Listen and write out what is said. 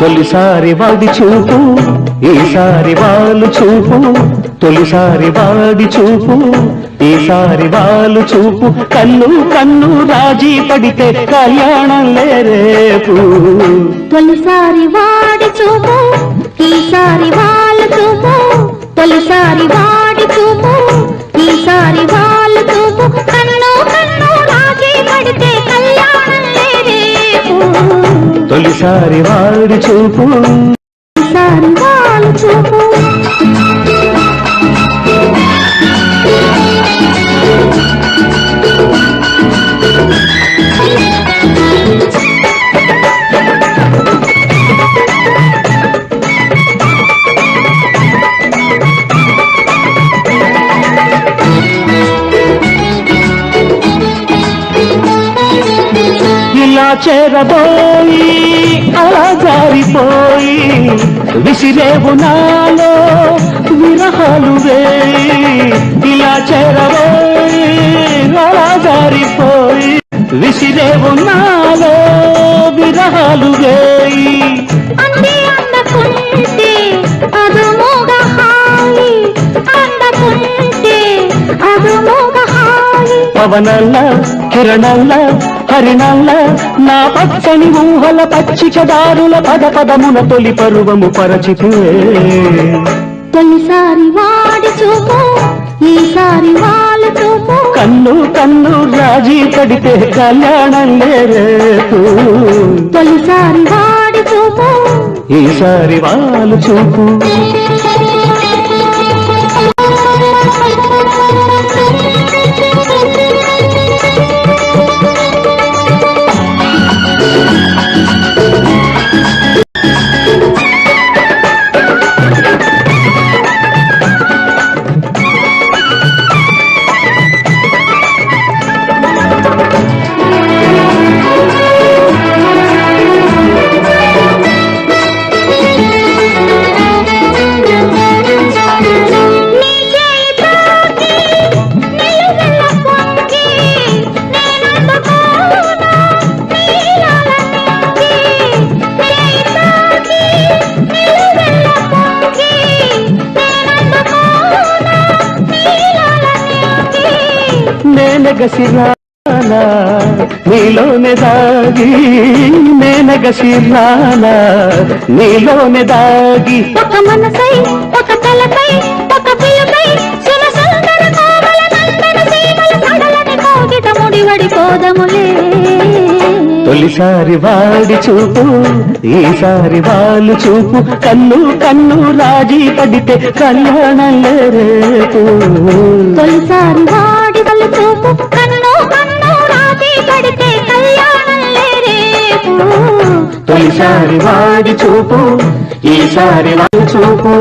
తొలిసారి వాడి చూపు ఈసారి వాళ్ళు చూపు తొలిసారి వాడి చూపు ఈసారి వాళ్ళు చూపు. కన్ను కన్ను రాజీ పడితే కళ్యాణం లేరేపు తొలిసారి వాడి చూపు ఈసారి వాళ్ళ చూపు తొలిసారి వాడి తొలిసారి వాడి చూపు. ఇలా చేరబోయి అలా జారిపోయి విసిరేవు నాలో విరహాలు వేయి. ఇలా చేరబోయి అలా జారిపోయి విసిరేవు నాలో విరహాలు వే పవనల్ల కిరణల్ల హరిణల్ల నా పచ్చని ఊహల పచ్చి చదారుల పద పదమున తొలి పరువము పరచితే. తొలిసారి వాడి చూపు ఈసారి వాళ్ళ చూపు కన్ను కన్ను రాజీ పడితే కళ్యాణం లేరేపు. తొలిసారి వాడి చూపు ఈసారి వాళ్ళు చూపు నేనగసిరానా నీలోనే దాగి నేనగసిరానా నీలోనే దాగి ఒక మనసై ఒక తలపై ఒక పోదములే తొలిసారి వాడి చూపు ఈసారి వాళ్ళు చూపు కన్ను కన్ను రాజీ పడితే కళ్యాణం రేపు. తొలిసారి వాడి చూపు కన్ను కన్ను రాజీ పడితే కళ్యాణం తొలిసారి వాడి చూపు ఈసారి వాడి చూపు.